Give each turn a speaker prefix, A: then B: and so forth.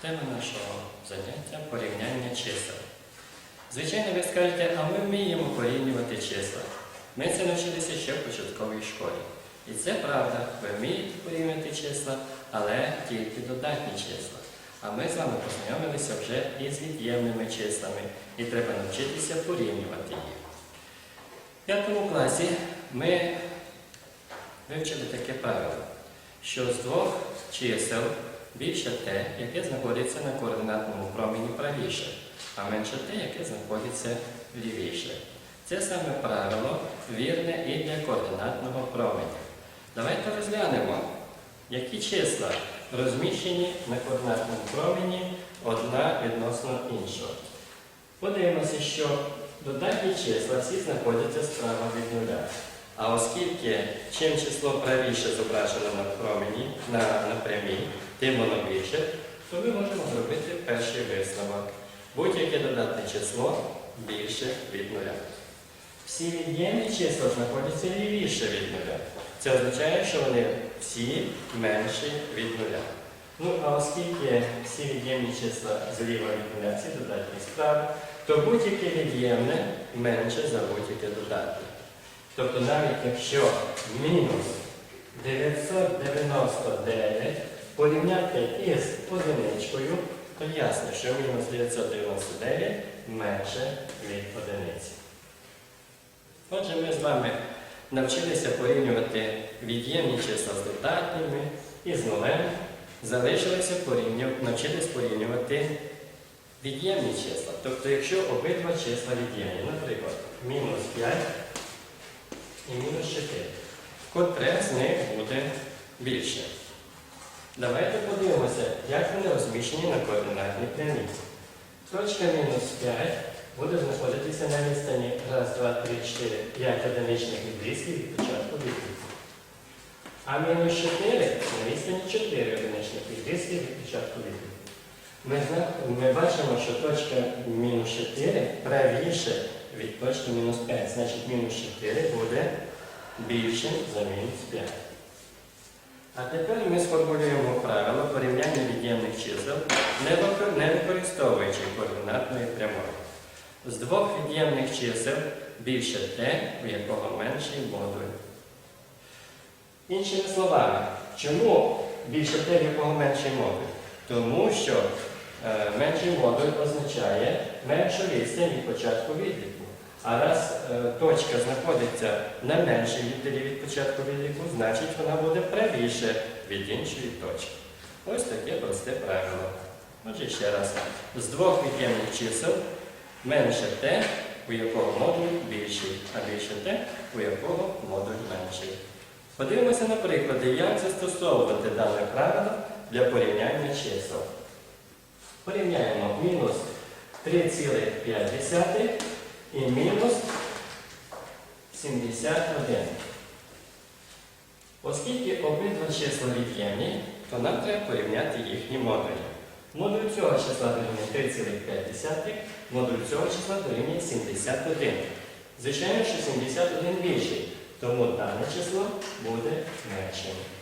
A: Тема нашого заняття порівняння чисел. Звичайно, ви скажете, а ми вміємо порівнювати числа. Ми це навчилися ще в початковій школі. І це правда, ви вмієте порівнювати числа, але тільки додатні числа. А ми з вами познайомилися вже із від'ємними числами, і треба навчитися порівнювати їх. В п'ятому класі ми вивчили таке правило, що з двох чисел більше те, яке знаходиться на координатному промені правіше, а менше те, яке знаходиться лівіше. Це саме правило вірне і для координатного променя. Давайте розглянемо, які числа розміщені на координатному промені одна відносно іншого. Подивимося, що додатні числа всі знаходяться справа від нуля. А оскільки чим число правіше зображено на промені, на, на прямій, тим воно більше, то ми можемо зробити перший висновок. Будь-яке додатне число більше від нуля. Всі від'ємні числа знаходяться лівіше від нуля. Це означає, що вони всі менші від нуля. Ну, а оскільки всі від'ємні числа зліва від нуля, ці додатні справи, то будь-яке від'ємне менше за будь-яке додатне. Тобто навіть якщо мінус 999 порівняти із одиничкою, то ясно, що мінус 999 менше від одиниці. Отже, ми з вами навчилися порівнювати від'ємні числа з додатніми і з нулем. Залишилося порівню- навчитись порівнювати від'ємні числа. Тобто, якщо обидва числа від'ємні, наприклад, мінус 5 і мінус 4, котре з них буде більше. Давайте подивимося, як вони розміщені на координатній прямій. Точка мінус 5 буде знаходитися на відстані 1, 2, 3, 4, 5 одиничних відрізків від початку відрізку. А мінус 4 на відстані 4 одиничних відрізків від початку відрізку. Ми, ми бачимо, що точка мінус 4 правіше від точки мінус 5. Значить, мінус 4 буде більшим за мінус 5. А тепер ми сформулюємо правило порівняння від'ємних чисел, не використовуючи координатної прямої. З двох від'ємних чисел більше те, у якого менший модуль. Іншими словами, чому більше те, в якого менший модуль? Тому що е, менший модуль означає меншу відстань від початку відліку. А раз е, точка знаходиться на меншій віддалі від початку відліку, значить вона буде правіше від іншої точки. Ось таке просте правило. Отже, ще раз. З двох від'ємних чисел менше те, у якого модуль більший, а більше те, у якого модуль менший. Подивимося на приклади, як застосовувати дане правило для порівняння чисел. Порівняємо мінус 3,5 і мінус 71. Оскільки обидва числа від'ємні, то нам треба порівняти їхні модулі. Модуль цього числа дорівнює 3,5, модуль цього числа дорівнює 71. Звичайно, що 71 більший, тому дане число буде меншим.